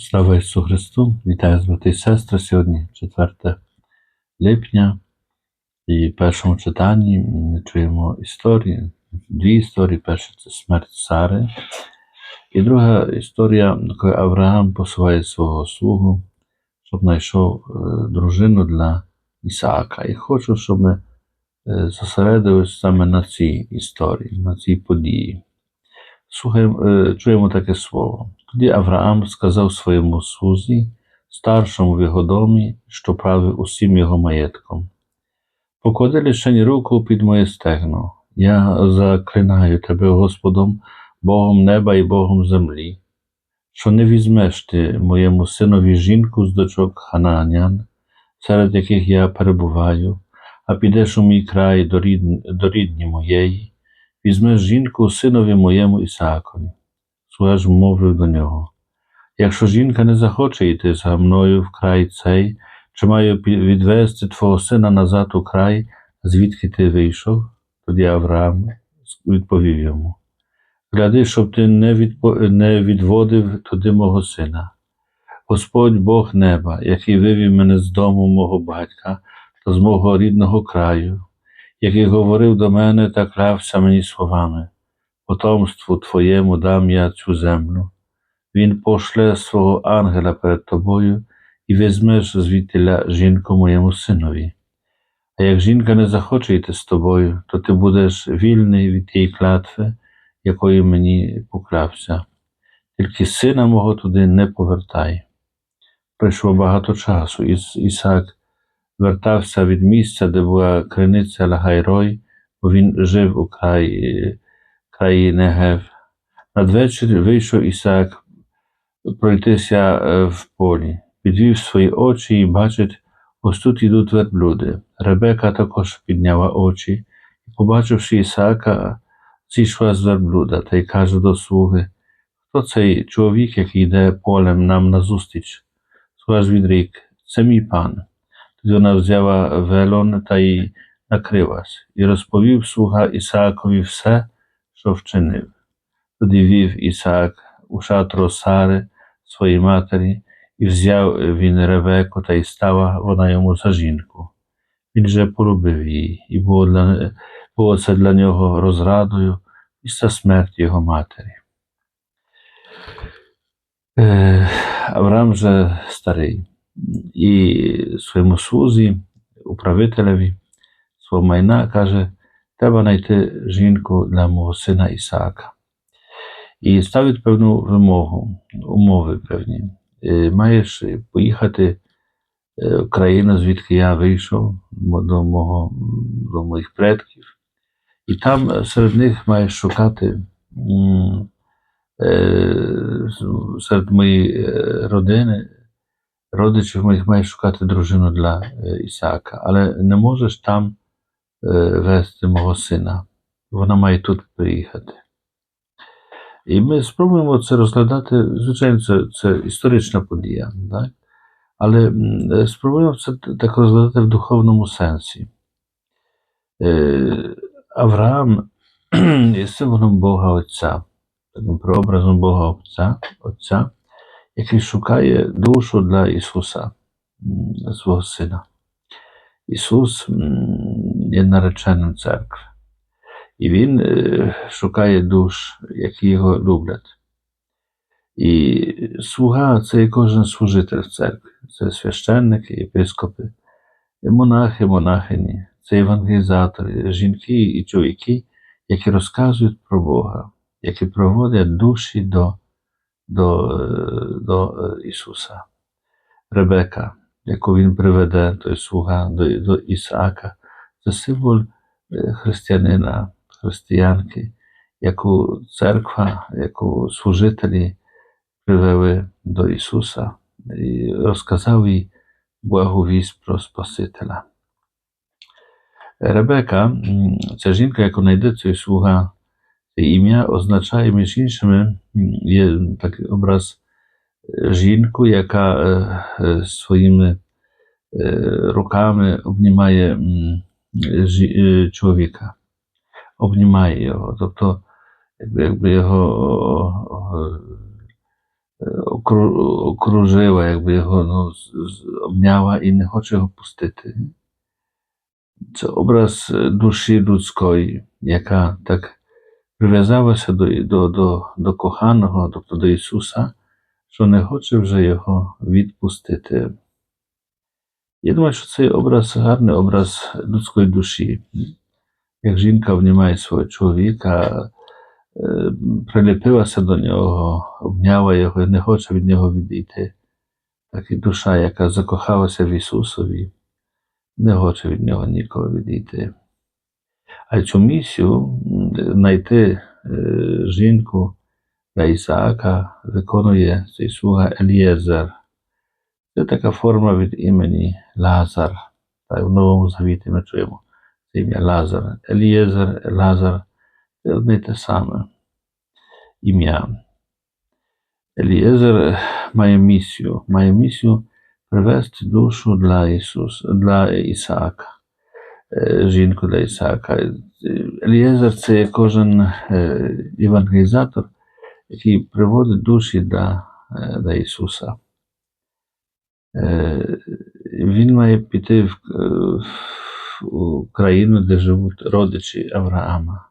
Слава Ісусу Христу! Вітаю брати і сестри. Сьогодні 4 липня, і в першому читанні ми чуємо історії, дві історії. Перша це смерть Сари, і друга історія, коли Авраам посилає свого слугу, щоб знайшов е, дружину для Ісаака. І хочу, щоб ми е, зосередилися саме на цій історії, на цій події. Слухаємо, чуємо таке слово. Тоді Авраам сказав своєму слузі, старшому в його домі, що правив усім його маєтком. Поклади лишень руку під моє стегно. Я заклинаю тебе Господом, Богом неба і Богом землі, що не візьмеш ти моєму синові жінку з дочок Ханаанян, серед яких я перебуваю, а підеш у мій край до, рід... до рідні моєї, візьмеш жінку синові моєму Ісаакові. Слуга мовив до нього. Якщо жінка не захоче йти за мною в край цей, чи маю відвести твого сина назад у край, звідки ти вийшов? Тоді Авраам відповів йому. Гляди, щоб ти не, відпо... не відводив туди мого сина. Господь Бог неба, який вивів мене з дому мого батька та з мого рідного краю, який говорив до мене та клявся мені словами потомству Твоєму дам я цю землю. Він пошле свого ангела перед тобою і візьмеш звідтіля жінку моєму синові. А як жінка не захоче йти з тобою, то ти будеш вільний від тієї клятви, якою мені поклявся. Тільки сина мого туди не повертай. Пройшло багато часу, і Ісаак вертався від місця, де була криниця Лагайрой, бо він жив у краї краї Негев. Надвечір вийшов Ісаак пройтися е, в полі, підвів свої очі і бачить, ось тут ідуть верблюди. Ребека також підняла очі і, побачивши Ісаака, зійшла з верблюда та й каже до слуги, хто цей чоловік, який йде полем нам назустріч? Слуга ж відрік, це мій пан. Тоді вона взяла велон та й накрилась, і розповів слуга Ісаакові все, що вчинив. Тоді вів Ісаак у шатро Сари, своїй матері, і взяв він Ревеку, та й стала вона йому за жінку. Він же полюбив її, і було, для, було це для нього розрадою після смерті його матері. Е, Авраам же старий, і своєму слузі, управителеві свого майна каже, треба знайти жінку для мого сина Ісаака. І ставить певну вимогу, умови певні. Е, Маєш поїхати е, в країну, звідки я вийшов до, мого, до моїх предків, і там е, серед них маєш шукати серед моєї родини, родичів моїх маєш шукати дружину для е, Ісаака, але не можеш там е, вести мого сина. Вона має тут приїхати. І ми спробуємо це розглядати, звичайно, це, це історична подія, так? але спробуємо це так розглядати в духовному сенсі. Е, Авраам є символом Бога Отця, таким прообразом Бога Отця, Отця, який шукає душу для Ісуса, свого Сина. Ісус є нареченим церкви. І Він е, шукає душ, які його люблять. І слуга це і кожен служитель в церкві. Це священники, єпископи, монахи, монахині, це евангелізатори, жінки і чоловіки, які розказують про Бога, які проводять душі до, до, до Ісуса. Ребека, яку він приведе, той слуга до, до Ісаака, це символ християнина, християнки, яку церква, яку служителі привели до Ісуса і розказав їй благовість про Спасителя. Ребека, ця жінка, яку знайде цей слуга, це ім'я означає, між іншими, м, є такий образ е, жінку, яка е, е, своїми е, руками обнімає м, жі- е, чоловіка, обнімає його, тобто якби, якби його окру- окружила, якби його ну, з- з- прив'язалася до, до, до, до коханого, тобто до Ісуса, що не хоче вже його відпустити. Я думаю, що цей образ гарний образ людської душі. Як жінка обнімає свого чоловіка, е, приліпилася до нього, обняла його і не хоче від нього відійти. Так і душа, яка закохалася в Ісусові, не хоче від нього ніколи відійти. Цю місію знайти е, жінку для Ісаака виконує цей слуга Елієзер. Це така форма від імені Лазар. Так, в Новому Завіті ми чуємо це ім'я Лазар. Елієзер, Лазар це одне й те саме ім'я. Елієзер має місію, має місію привести душу для Ісуса, для Ісаака, е, жінку для Ісаака. Е, Елієзер це кожен е, евангелізатор, який приводить душі е, для Ісуса. Е, Він має піти в, е, в країну, де живуть родичі Авраама.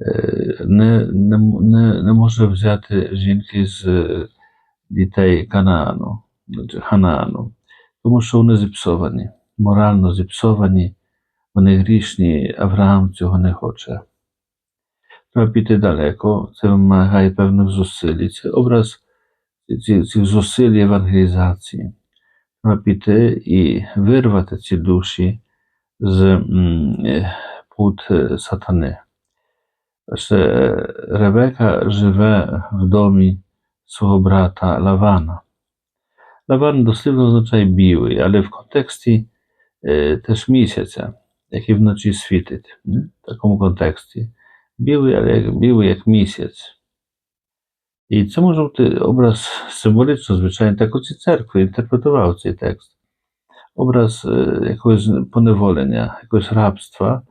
Е, Не, не, не, не може взяти жінки з е, дітей Канаану, Ханаану, тому що вони зіпсовані, морально зіпсовані, вони грішні, Авраам цього не хоче. Треба піти далеко, це вимагає певних зусиль. Це образ цих зусиль евангелізації. Треба піти і вирвати ці душі з пут е, сатани. Е, Ребека живе в домі свого брата Лавана. Лаван дослівно означає білий, але в контексті е, теж місяця, який вночі світить. В такому контексті. Білий, але як, білий як місяць. І це може бути образ символічно, звичайно, так оці церкви інтерпретував цей текст. Образ е, якогось поневолення, якогось рабства,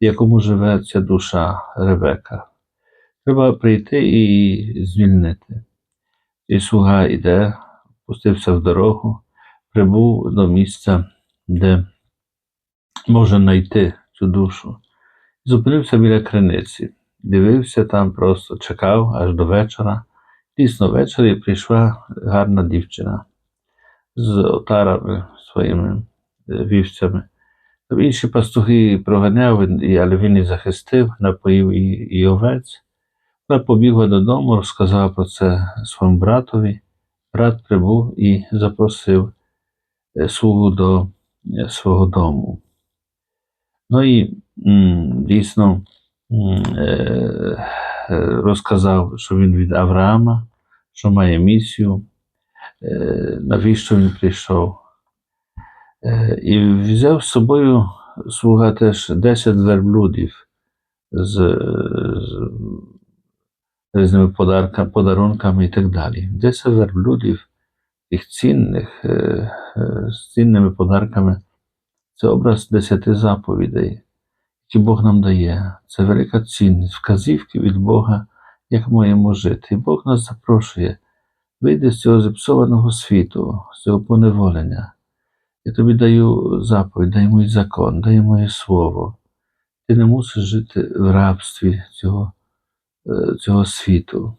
в якому живе ця душа Ребека. Треба прийти і звільнити. І слуга йде, пустився в дорогу, прибув до місця, де може знайти цю душу. Зупинився біля криниці, дивився там, просто чекав аж до вечора. Дійсно, ввечері прийшла гарна дівчина з отарами своїми е, вівцями. Інші пастухи проганяв, але він і захистив, напоїв і, і овець. Вона побігла додому, розказала про це своєму братові. Брат прибув і запросив е, слугу до е, свого дому. Ну і дійсно е, е, розказав, що він від Авраама, що має місію, е, навіщо він прийшов. І взяв з собою слуга теж 10 верблюдів з, різними подарунками і так далі. 10 верблюдів, їх цінних, з цінними подарками. Це образ десяти заповідей, які Бог нам дає. Це велика цінність, вказівки від Бога, як маємо жити. І Бог нас запрошує вийди з цього зіпсованого світу, з цього поневолення. Я тобі даю заповідь, дай мій закон, дай моє слово. Ти не мусиш жити в рабстві цього, е, цього світу.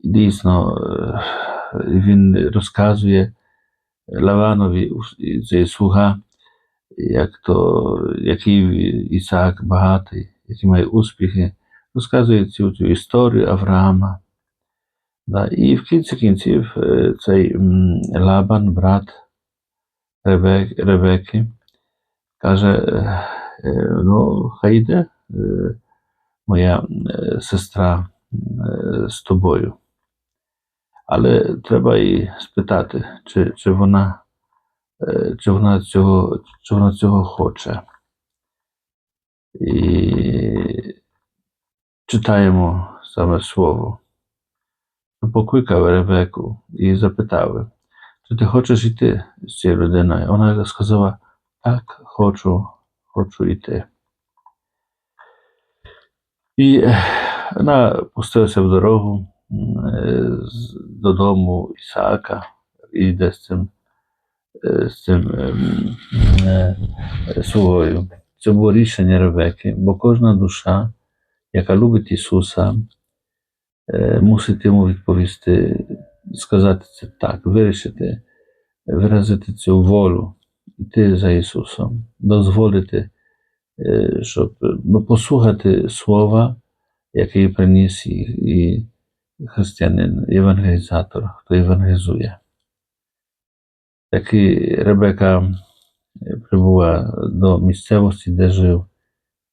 Дійсно, е, він розказує Лаванові, цей слуга, як то, який Ісаак багатий, який має успіхи, розказує цю, цю історію Авраама. Да, і в кінці кінців цей Лабан, брат Ребек, Ребеки, каже: ну, хай йде моя сестра з тобою. Але треба і спитати, чи, чи, вона, е, чи, вона цього, чи вона цього хоче. І читаємо саме слово. Покликав Ребеку і запитав, чи ти хочеш йти з цією людиною? Вона сказала, так, хочу, хочу йти. І е, вона пустилася в дорогу, додому Ісаака і йде з цим, е, з цим ем, е, слугою. Це було рішення Ребеки, бо кожна душа, яка любить Ісуса, е, мусить йому відповісти, сказати це так, вирішити, виразити цю волю, йти за Ісусом, дозволити, щоб ну, послухати слова, які приніс і, і християнин, євангелізатор, хто євангелізує. Так і Ребека е, прибула до місцевості, де жив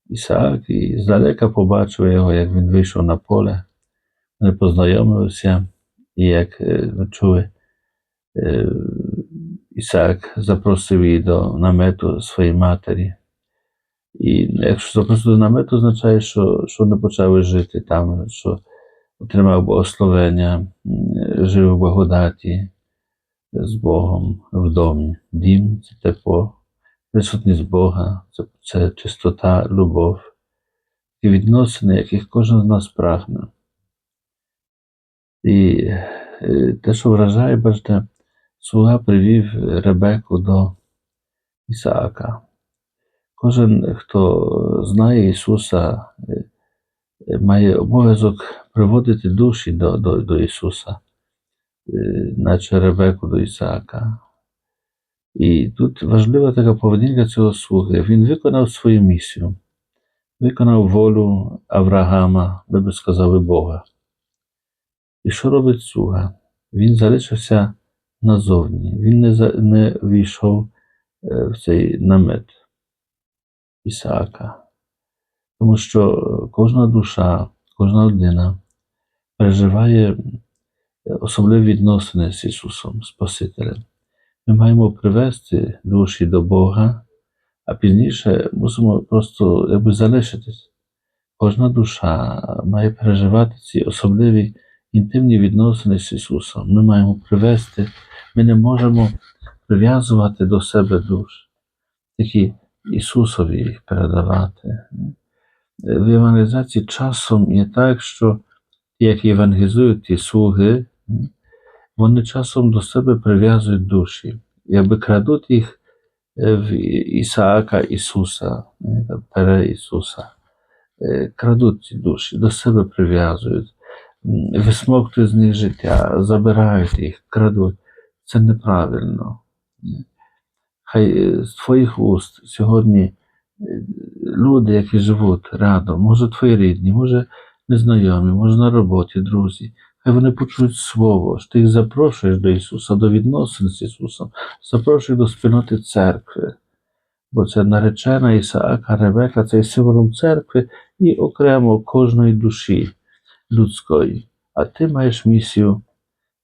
Ісаак, і здалека побачив його, як він вийшов на поле. Вони познайомилися, і як е, ми чули, е, Ісаак запросив її до намету своєї матері. І якщо запросив до намету, означає, що, що вони почали жити там, що отримав благословення, жив у благодаті з Богом в домі. Дім це тепло, присутність Бога, це, це чистота, любов і відносини, яких кожен з нас прагне. І е, те, що вражає, бачите, слуга привів Ребеку до Ісаака. Кожен, хто знає Ісуса, е, має обов'язок приводити душі до, до, до Ісуса, е, наче Ребеку до Ісаака. І тут важлива така поведінка цього слуги. Він виконав свою місію, виконав волю Авраама, ми би сказали Бога. І що робить слуга? Він залишився назовні, він не, не війшов е, в цей намет Ісаака. Тому що кожна душа, кожна людина переживає особливі відносини з Ісусом, Спасителем. Ми маємо привести душі до Бога, а пізніше мусимо просто якби залишитись. Кожна душа має переживати ці особливі інтимні відносини з Ісусом. Ми маємо привести, ми не можемо прив'язувати до себе душ, тільки Ісусові їх передавати. В евангелізації часом є так, що ті, які евангелізують ті слуги, вони часом до себе прив'язують душі, якби крадуть їх е, в Ісаака Ісуса, е, пере Ісуса. Е, Крадуть ці душі, до себе прив'язують, висмоктують з них життя, забирають їх, крадуть. Це неправильно. Хай е, з твоїх уст сьогодні е, люди, які живуть рядом, може твої рідні, може незнайомі, може на роботі, друзі, хай вони почують слово, що ти їх запрошуєш до Ісуса, до відносин з Ісусом, запрошуєш до спільноти церкви. Бо це наречена Ісаака, Ребека, це є символом церкви і окремо кожної душі людської. А ти маєш місію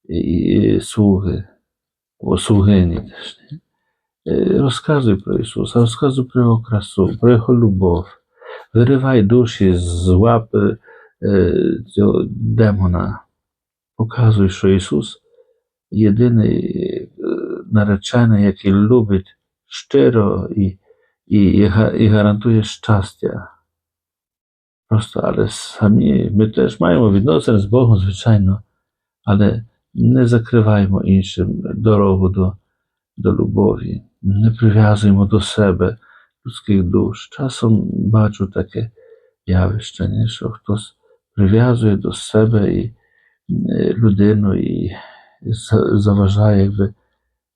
і, слуги, о слугині. Теж, ні? Е, Розказуй про Ісуса, розказуй про Його красу, про Його любов. Виривай душі з лапи е, цього демона. Показуй, що Ісус єдиний е, наречений, який любить щиро і, і, і, га- і гарантує щастя. Просто, але самі ми теж маємо відносини з Богом, звичайно, але не закриваємо іншим дорогу до, до любові, не прив'язуємо до себе людських душ. Часом бачу таке явище, ні, що хтось прив'язує до себе і, е, людину і заважає, якби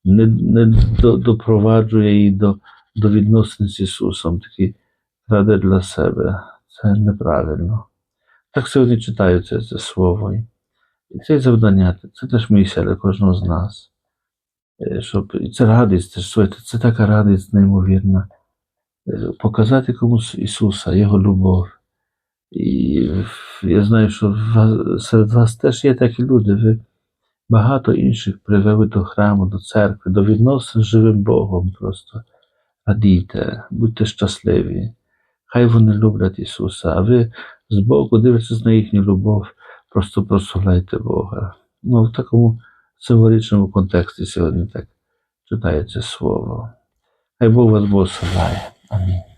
не, не до, допроваджує її до, до відносин з Ісусом, такий краде для себе. Це неправильно. Так сьогодні читаю це, це слово. І це завдання, це теж місія для кожного з нас. Е, Щоб, це радість, це, це така радість неймовірна. Е, Показати комусь Ісуса, Його любов. І я знаю, що серед вас теж є такі люди. Ви багато інших привели до храму, до церкви, до відносин з живим Богом. Просто радійте, будьте щасливі. Хай вони люблять Ісуса, а ви збоку дивитесь на їхню любов, просто прославляйте Бога. Ну, в такому символічному контексті сьогодні так читається слово. Хай Бог вас благословляє. Амінь.